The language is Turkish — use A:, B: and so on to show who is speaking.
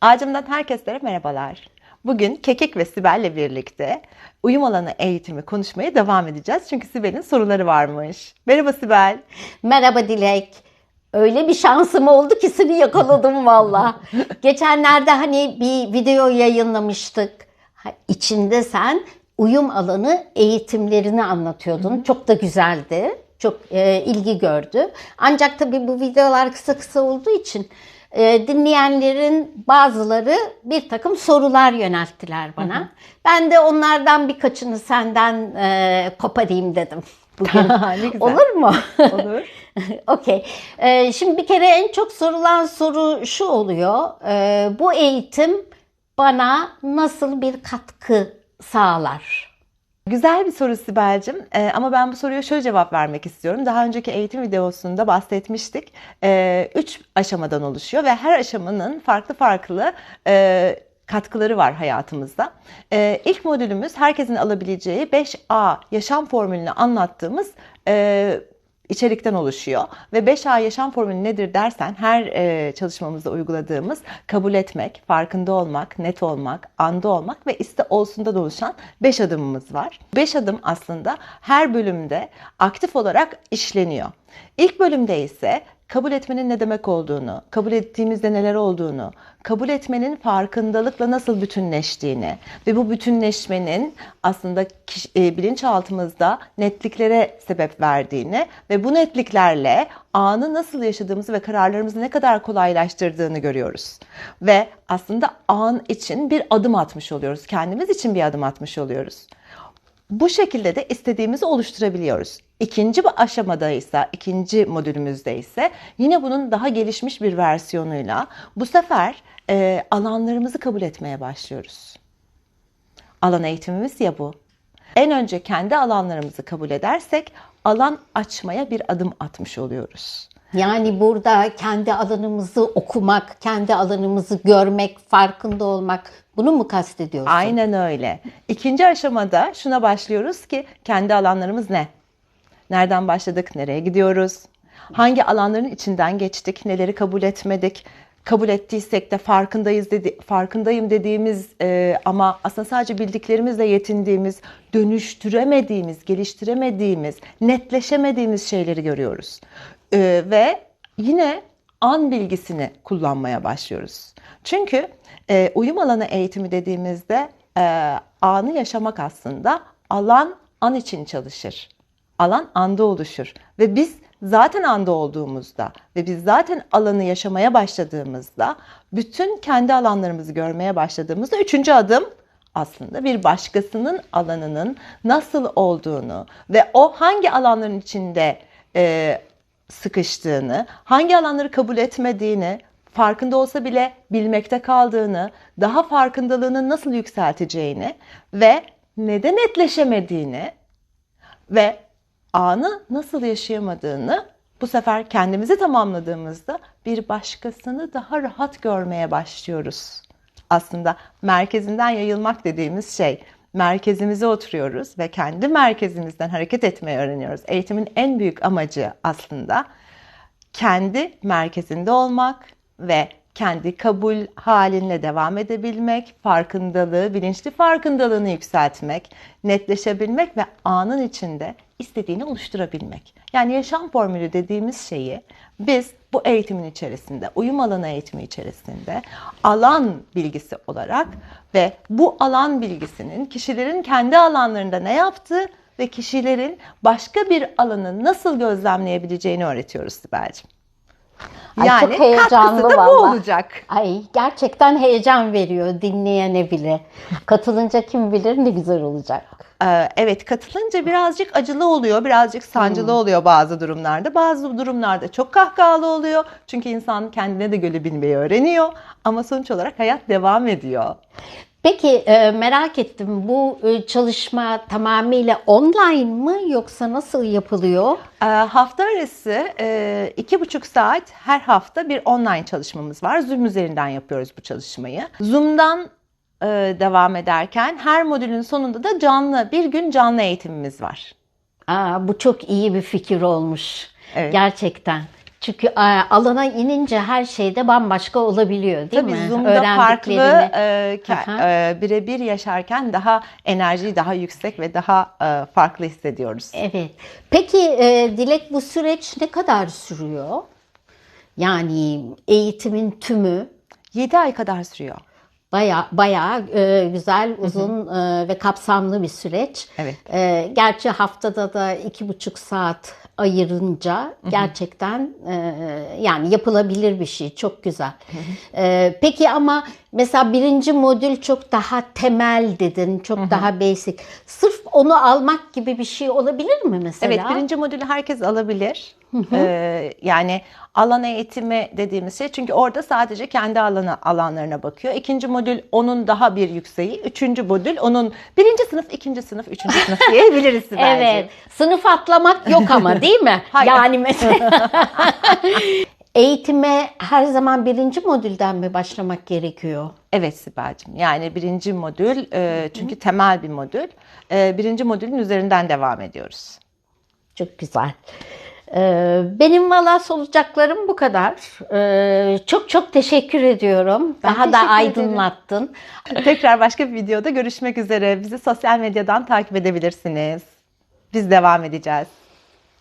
A: Ağacımdan herkese merhabalar. Bugün Kekik ve Sibel'le birlikte uyum alanı eğitimi konuşmaya devam edeceğiz. Çünkü Sibel'in soruları varmış. Merhaba Sibel.
B: Merhaba Dilek. Öyle bir şansım oldu ki seni yakaladım valla. Geçenlerde hani bir video yayınlamıştık. İçinde sen uyum alanı eğitimlerini anlatıyordun. Çok da güzeldi. Çok e, ilgi gördü. Ancak tabii bu videolar kısa kısa olduğu için e, dinleyenlerin bazıları bir takım sorular yönelttiler bana. Ben de onlardan birkaçını senden e, koparayım dedim. Bugün. Olur mu?
A: Olur.
B: Okey. Ee, şimdi bir kere en çok sorulan soru şu oluyor. Ee, bu eğitim bana nasıl bir katkı sağlar?
A: Güzel bir soru Sibel'cim Ee, ama ben bu soruya şöyle cevap vermek istiyorum. Daha önceki eğitim videosunda bahsetmiştik. Ee, üç aşamadan oluşuyor ve her aşamanın farklı farklı e, katkıları var hayatımızda. Ee, ilk modülümüz herkesin alabileceği 5A yaşam formülünü anlattığımız e, içerikten oluşuyor. Ve 5A yaşam formülü nedir dersen her e, çalışmamızda uyguladığımız kabul etmek, farkında olmak, net olmak, anda olmak ve iste olsundan oluşan 5 adımımız var. 5 adım aslında her bölümde aktif olarak işleniyor. İlk bölümde ise kabul etmenin ne demek olduğunu, kabul ettiğimizde neler olduğunu, kabul etmenin farkındalıkla nasıl bütünleştiğini ve bu bütünleşmenin aslında kiş- e, bilinçaltımızda netliklere sebep verdiğini ve bu netliklerle anı nasıl yaşadığımızı ve kararlarımızı ne kadar kolaylaştırdığını görüyoruz. Ve aslında an için bir adım atmış oluyoruz. Kendimiz için bir adım atmış oluyoruz. Bu şekilde de istediğimizi oluşturabiliyoruz. İkinci bu aşamada ise, ikinci modülümüzde ise yine bunun daha gelişmiş bir versiyonuyla bu sefer e, alanlarımızı kabul etmeye başlıyoruz. Alan eğitimimiz ya bu. En önce kendi alanlarımızı kabul edersek alan açmaya bir adım atmış oluyoruz.
B: Yani burada kendi alanımızı okumak, kendi alanımızı görmek, farkında olmak bunu mu kastediyorsun?
A: Aynen öyle. İkinci aşamada şuna başlıyoruz ki kendi alanlarımız ne? Nereden başladık? Nereye gidiyoruz? Hangi alanların içinden geçtik? Neleri kabul etmedik? Kabul ettiysek de farkındayız dedi, farkındayım dediğimiz e, ama aslında sadece bildiklerimizle yetindiğimiz, dönüştüremediğimiz, geliştiremediğimiz, netleşemediğimiz şeyleri görüyoruz. E, ve yine an bilgisini kullanmaya başlıyoruz. Çünkü e, uyum alanı eğitimi dediğimizde e, anı yaşamak aslında alan an için çalışır. Alan anda oluşur. Ve biz zaten anda olduğumuzda ve biz zaten alanı yaşamaya başladığımızda bütün kendi alanlarımızı görmeye başladığımızda üçüncü adım aslında bir başkasının alanının nasıl olduğunu ve o hangi alanların içinde e, sıkıştığını, hangi alanları kabul etmediğini, farkında olsa bile bilmekte kaldığını, daha farkındalığını nasıl yükselteceğini ve neden netleşemediğini ve anı nasıl yaşayamadığını bu sefer kendimizi tamamladığımızda bir başkasını daha rahat görmeye başlıyoruz. Aslında merkezinden yayılmak dediğimiz şey merkezimize oturuyoruz ve kendi merkezimizden hareket etmeyi öğreniyoruz. Eğitimin en büyük amacı aslında kendi merkezinde olmak ve kendi kabul halinle devam edebilmek, farkındalığı, bilinçli farkındalığını yükseltmek, netleşebilmek ve anın içinde istediğini oluşturabilmek. Yani yaşam formülü dediğimiz şeyi biz bu eğitimin içerisinde, uyum alanı eğitimi içerisinde alan bilgisi olarak ve bu alan bilgisinin kişilerin kendi alanlarında ne yaptığı ve kişilerin başka bir alanı nasıl gözlemleyebileceğini öğretiyoruz Sibel'ciğim.
B: Ay,
A: Yani
B: çok heyecanlı
A: katkısı da bu
B: vallahi.
A: olacak.
B: Ay gerçekten heyecan veriyor dinleyene bile. Katılınca kim bilir ne güzel olacak.
A: Ee, Evet katılınca birazcık acılı oluyor, birazcık sancılı oluyor bazı durumlarda. Bazı durumlarda çok kahkahalı oluyor. Çünkü insan kendine de görebilmeyi öğreniyor. Ama sonuç olarak hayat devam ediyor.
B: Peki e, merak ettim bu e, çalışma tamamıyla online mı yoksa nasıl yapılıyor?
A: Ee, Hafta arası e, iki buçuk saat her hafta bir online çalışmamız var. Zoom üzerinden yapıyoruz bu çalışmayı. Zoom'dan devam ederken her modülün sonunda da canlı bir gün canlı eğitimimiz var.
B: Aa, bu çok iyi bir fikir olmuş.
A: Evet.
B: Gerçekten. Çünkü e, alana inince her şeyde bambaşka olabiliyor değil
A: Tabii
B: mi?
A: Zoom'da farklı e, e, birebir yaşarken daha enerjiyi daha yüksek ve daha e, farklı hissediyoruz.
B: Evet. Peki e, Dilek bu süreç ne kadar sürüyor? Yani eğitimin tümü
A: 7 ay kadar sürüyor.
B: Baya bayağı e, güzel, uzun e, ve kapsamlı bir süreç.
A: Evet.
B: E, gerçi haftada da iki buçuk saat ayırınca gerçekten e, yani yapılabilir bir şey. Çok güzel. E, peki ama mesela birinci modül çok daha temel dedin, çok daha basic. Sırf onu almak gibi bir şey olabilir mi mesela?
A: Evet, birinci modülü herkes alabilir. Ee, yani alan eğitimi dediğimiz şey çünkü orada sadece kendi alanı alanlarına bakıyor. İkinci modül onun daha bir yükseği. Üçüncü modül onun birinci sınıf, ikinci sınıf, üçüncü sınıf diyebiliriz Sibel'ciğim.
B: Evet. Sınıf atlamak yok ama değil mi?
A: Hayır.
B: Yani mesela eğitime her zaman birinci modülden mi başlamak gerekiyor?
A: Evet Sibel'cim. Yani birinci modül e, çünkü temel bir modül. E, birinci modülün üzerinden devam ediyoruz.
B: Çok güzel. Ee, benim valla soracaklarım bu kadar. Çok çok teşekkür ediyorum.
A: Ben
B: Daha da
A: teşekkür ederim.
B: aydınlattın.
A: Tekrar başka bir videoda görüşmek üzere. Bizi sosyal medyadan takip edebilirsiniz. Biz devam edeceğiz.